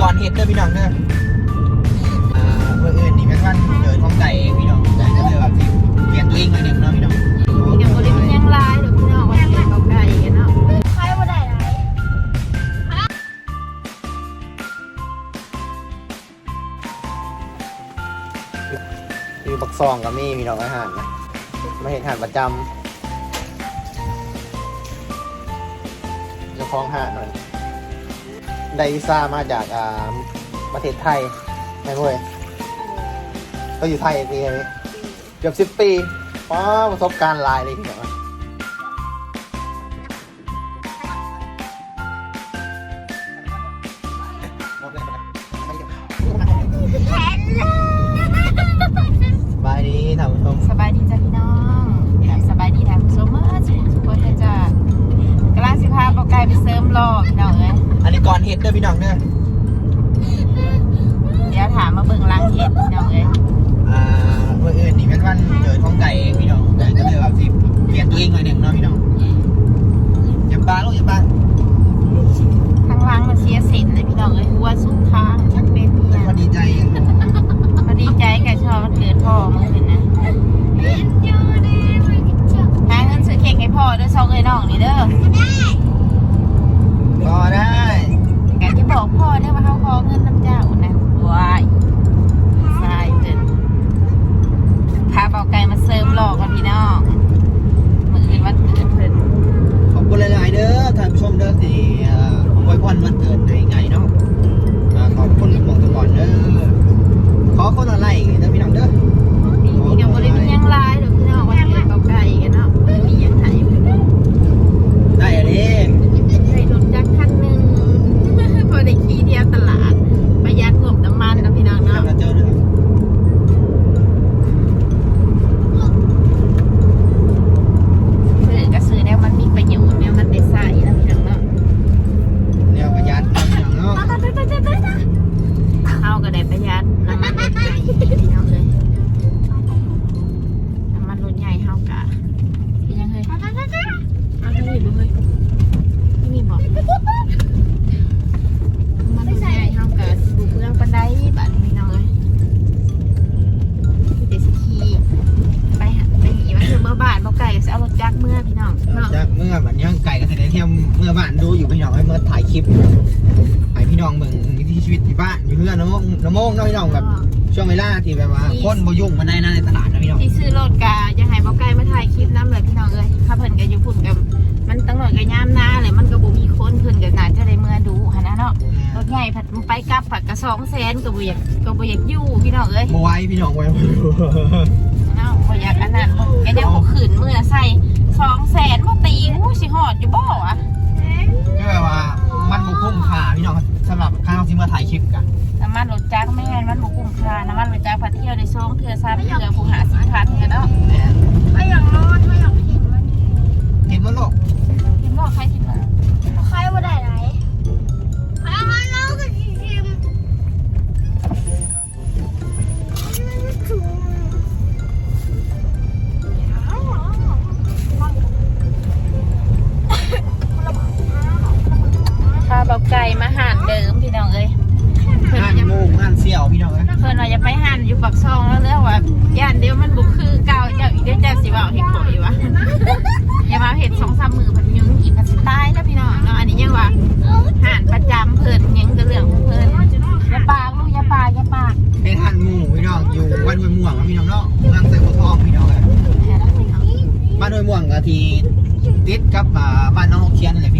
ก่อนเฮ็ดเด้อพี่น้องเด้ออ่าเพื่ออื่นนี่แม่นวันเกิดของไก่เองพี่น้องไก่ก็เลยว่าสิเปลี่ยนตัวเองหน่อยหนึงเนาะพี่น้องเดี๋ยวบริเวณยังลายเดี๋ยพี่น้องวันเกิดเขาไก่กันเนาะใครบ่ได้ไรคือบักซองก็มีพี่น้องอาหารนะไม่เห็นอาหารประจำเจ้าของหาดหน่อย ไดซ่ามาจากอ่าประเทศไทยไงเว้ยก็อยู่ไทยปีนี้เกือบสิบปีป้าประสบการณ์หลายเลยพี่น้องแขนเลยสบายดีท่านผู้ชมสบายดีจ้ะพี่น้องแบบสบายดีทางโซเมอร์ทุกคนเลยจ้ะกำลังสิพาบอกไก่ไปเสริมรอพี่น้องเอ้ย อันนี้ก่อนเฮ็ดเด้อพี่น้องเด้อเดี๋ยวถามมาเบิ่งล้างเห็ดพี่น้องเอ้ยอ่าเพื่ออื่นนี่แม่นวันเกิด มื่อบาทบ่ไก่ก็สิเอารถจักรเมื่อพี่น้องเนาะจากเมื่อบัดนี้ไก่ก็จะได้เที่ยวเมื่อบ้านดูอยู่พี่น้องให้เมื่อถ่ายคลิปให้พี่น้องเบิ่งวิถีชีวิตที่บ้านอยู่เพื่อนน้องน้องโมงเนาะพี่น้องแบบช่วงเวลาที่แบบว่าคนบ่ยุ่งมาได้นะในตลาดนะพี่น้องที่ซื้อรถกะยังให้บ่ไก่มาถ่ายคลิปน้ำเลยพี่น้องเอ้ยถ้าเพิ่นก็อยู่พุ่นกับมันตั้งหน่อยก็ยามหน้าเลยมันก็บ่มีคนเพิ่นก็น่าจะได้เมื่อดูหั่นนะเนาะรถใหญ่ผัดไปกลับผัดก็200,000ก็บ่อยากก็บ่อยากอยู่พี่น้องเอ้ยบ่ไหว้พี่น้องไว้เนาะ บ่อยากอันนั้นบ่ก็ยังบ่ขึ้นมื้อละใส่200,000บ่ตีงูสิฮอดอยู่บ่วะก็แบบว่ามันบ่คุ้มค่าพี่น้องสำหรับข้าวที่มาถ่ายคลิปกันน้ำมันรถจักรแม่นมันบ่คุ้มค่าน้ำมันรถจักรพาเที่ยวได้2เทื่อ3เทื่อผู้หาสินพันกันเนาะไม่อยากรอดไม่อยากเห็นมันเห็นบ่ลูกเห็นบ่ใครสิมาใครบ่ได้ไรใคร ไปหันอยู่ปากซองแล้วเรื่องว่าย่านเดียวมันบุกคือเก่าเจ้าอีกเดี๋ยวเจ้าสิเว่าเห็ดปุ๋ยวะอย่ามาเห็ดสองสามมือพันยุงอีกพันสิตายแล้วพี่น้องเนาะอันนี้ยังว่าหันประจำเพิ่นยังก็เรื่องของเพิ่นอย่าปากลูกอย่าปากอย่าปากเป็นหันหมู่พี่น้องอยู่บ้านห้วยม่วงอะพี่น้องเนาะเมืองเตยโพธิ์ทองพี่น้องเอ้ยแค่นั้นพี่น้องบ้านห้วยม่วงก็ที่ติดกับอ่าบ้านน้องโอเคียนนี่แหละพี่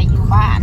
องไว้อยู่บ้าน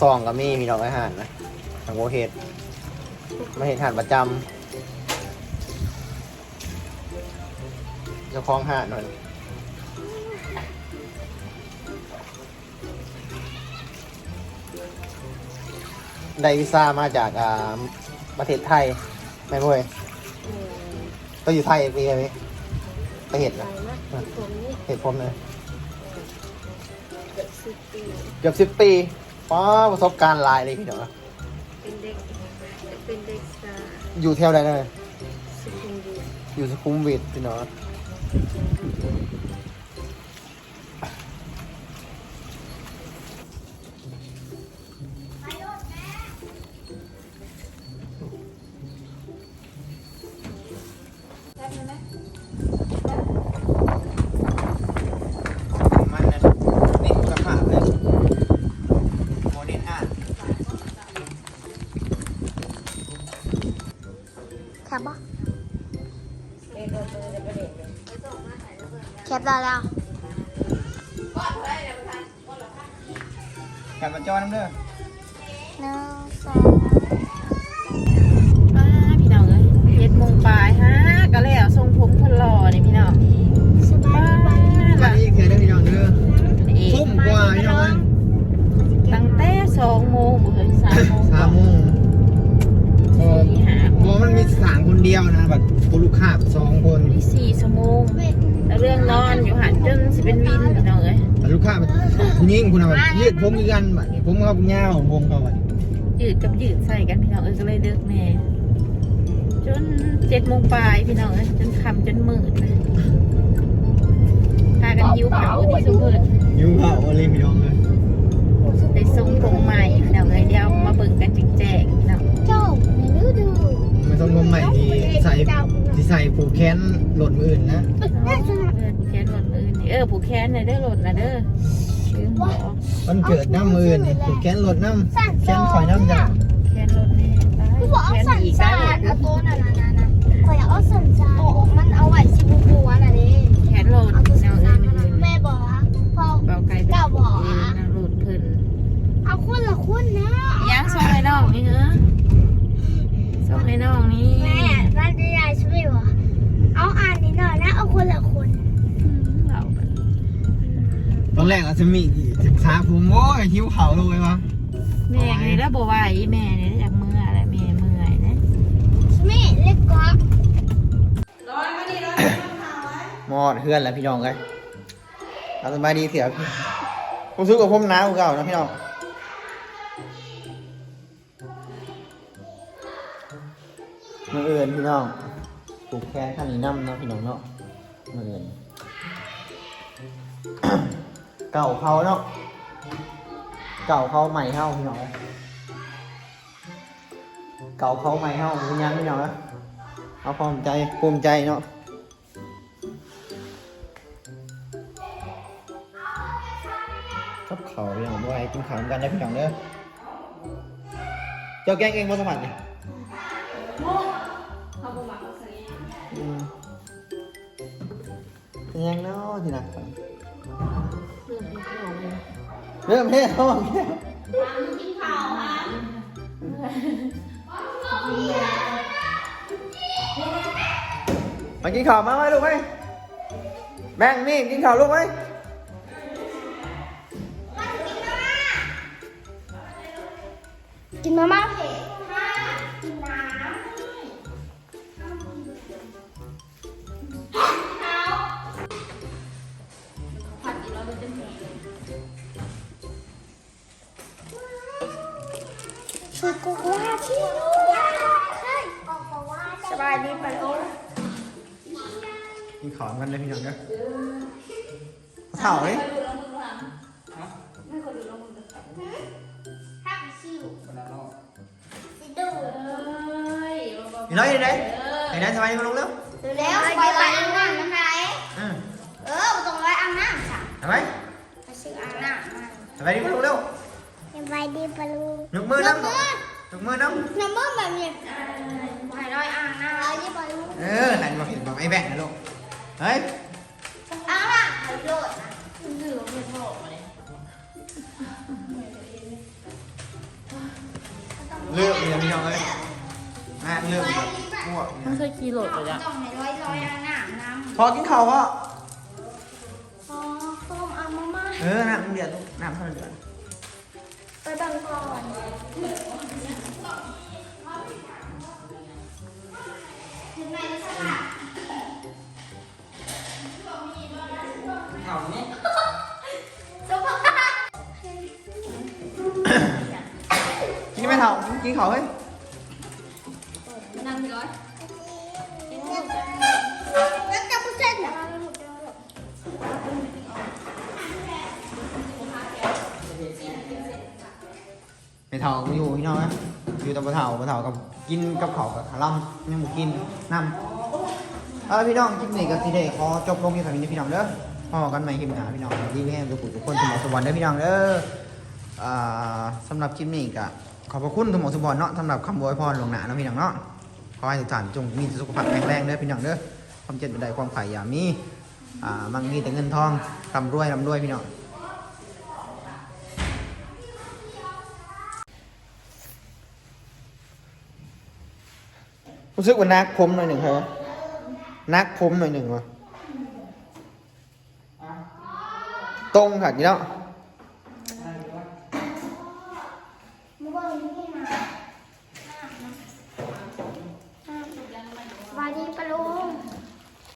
ซองก็มีพี่น้องอาหารนะทางโอเฮ็ดมาเห็นอาหารประจำเจ้าของหาดหน่อยได้วีซ่ามาจากอ่าประเทศไทยไม่เว้ยก็อยู่ไทยปีนี้ไปเห็ดนะผมนี่เห็ดผมเลยเกือบสิบปีเกือบสิบ ปีป้าประสบการณ์หลายเลยพี่น้องเป็นเด็กเป็นเด็กสาวอยู่แถวใดเลยสุขุมวิทอยู่สุขุมวิทพี่น้อง แคปได้แล้วกลับมาจอน้ำเด้อหนึ่งสองป้าพี่น้องเอ้ยเจ็ดโมงปลายฮะก็แล้วทรงผมคนหล่อนี่พี่น้องสบายป้าดีวันนี้เขียนได้พี่น้องเด้อเอกทุ่มกว่าพี่น้องเอ้ยตั้ง เดียวนะแบบผู้ลูกค้าสองคนที่สี่ชั่วโมงเวทแล้วเรื่องนอนอยู่หันจนสิเป็นวินพี่น้องเอ้ยแต่ลูกค้าแบบผู้หญิงคุณเอาแบบยืดผมคือกันแบบนี้ผมเขาเงาวผมเขาแบบยืดกับยืดใส่กันพี่น้องเอ้ยก็เลยเลิกแม่จนเจ็ดโมงปลายพี่น้องเอ้ยจนค่ำจนมืดเลยพากันยิ้วเขาที่สุเพิ่นยิ้วเขาอะไรพี่น้องเลยได้ทรงผมใหม่พี่น้องเอ้ยเดี๋ยวมาเบิ่งกันจริงแจ้งพี่น้องเจ้าในฤดู มาต้องนมใหม่ที่ใส่ที่ใส่ผูกแขนหล่นมืออื่นนะเออผูกแขนหล่นมือนี่เออผูกแขนหน่อยเด้อหล่นนะเด้อลืมบอกมันเกิดน้ำมืออื่นนี่ผูกแขนหล่นน้ำแขนข่อยน้ำจ้ะแขนหล่นนี่ตายกูบอกเอาแขนสัญอีกชาแล้วติเอาตัวนั่นน่ะนะคอยเอาสัญชาติมันเอาไว้สิบูบัวน่ะเด้แขนหล่นเอาตัวพี่สัน้อญงเอ้ชายติมันแม่บอกว่าพอเบาไกลเป็นเจ้าบอกเองนะหล่นเพิ่นเอาคุณละคุณนะย่างส่งให้น้องนี่เหรอ ส่งให้น้องนี่แม่บ้านจะยายช่วยวะเอาอ่านนิดหน่อยนะเอาคนละคนเราไปตอนแรกอาจจะมีสิบขาผมโอ้ยหิวเขาเลยวะแม่นี่แล้วบอกว่าอีแม่นี่อยากเมื่อยอะไรแม่เมื่อยนะแม่เล็กกว่ามอดเพื่อนแล้วพี่น้องเลยเอาสบายดีเสียพี่ผมซื้อกับผมหนาวกว่าเก่านะพี่น้อง มืออื่นพี่น้องผูกแขนข้างนี้น้ำเนาะพี่น้องเนาะมืออื่นเก่าเขาเนาะเก่าเขาใหม่เขาพี่น้องเก่าเขาใหม่เขาเป็นยังพี่น้องเอ้ยเอาความใจภูมิใจเนาะกับเขาพี่น้องด้วยกินข้าวกันได้พี่น้องเด้อเจ้าแกงเองบ่สมัครเนี่ ยังเนาะที่นักฟังเริ่มเฮ้ท้องมากินข้าวมาไหมลูกไหมแบงนี่กินข้าวลูกไหมกินมาม่า กันเลยพี่น้องเด้อข้าเลยนี่น้อยไหนไหนไหนสบายดีมาลงเร็วแล้วไปไปอ่างน้ำมันไหนอืมเออตรงร้อยอ่างน้ำจ้ะทำไมไปซื้ออ่างน้ำมาสบายดีมาลงเร็วสบายดีปะลูยกมือน้ำยกมือน้น้ำมือแบบนี้ไปร้อยอ่างน้ำเอยี่ปลูกเออไหนบอกเห็นบอกไอ้แบ่งนะลูก เฮ้ยอ่างน้ำไปโหลดนะเหลือไม่พอเลยเริ่มเลยพี่น้องเลยงานเริ่มแบบอ้วกมันเคยขี่รถเลยจ้ะต้องในร้อยร้อยๆน้ำน้ำพอกินข้าวพ่ออ๋อส้มเอามามาเออน้ำเดือดน้ำเท่าเดือดไปบังก่อนข้ นเหรอไม่เท่ากูอยู่พี่น้องนะอยู่แต่ปะเท่าปะเท่ากับกินกับข้าวกับขาล่ำยังบ่กินน้ำเอาละพี่น้องคลิปนี้ก็สิได้ขอจบลงที่สามีพี่น้องเด้อพอกันใหม่คลิปหน้าพี่น้องดีแม่ทุกคนทุกคนสมองสมบัติเด้อพี่น้องเด้ออ่าสำหรับคลิปนี้ก็ ขอบพระคุณสมองสมบัติเนาะสำหรับคำอวยพรหลวงหนาเนาะพี่น้องเนาะขอให้ทุกท่านจงมีสุขภาพแข็งแรงเด้อพี่น้องเด้อความเจ็บใดความไข่อย่ามีอ่ามั่งมีแต่เงินทองร่ำรวยร่ำรวยพี่น้องรู้สึกว่านักผมหน่อยหนึ่งครับนักผมหน่อยหนึ่งวะตรงค่ะนี่เนาะ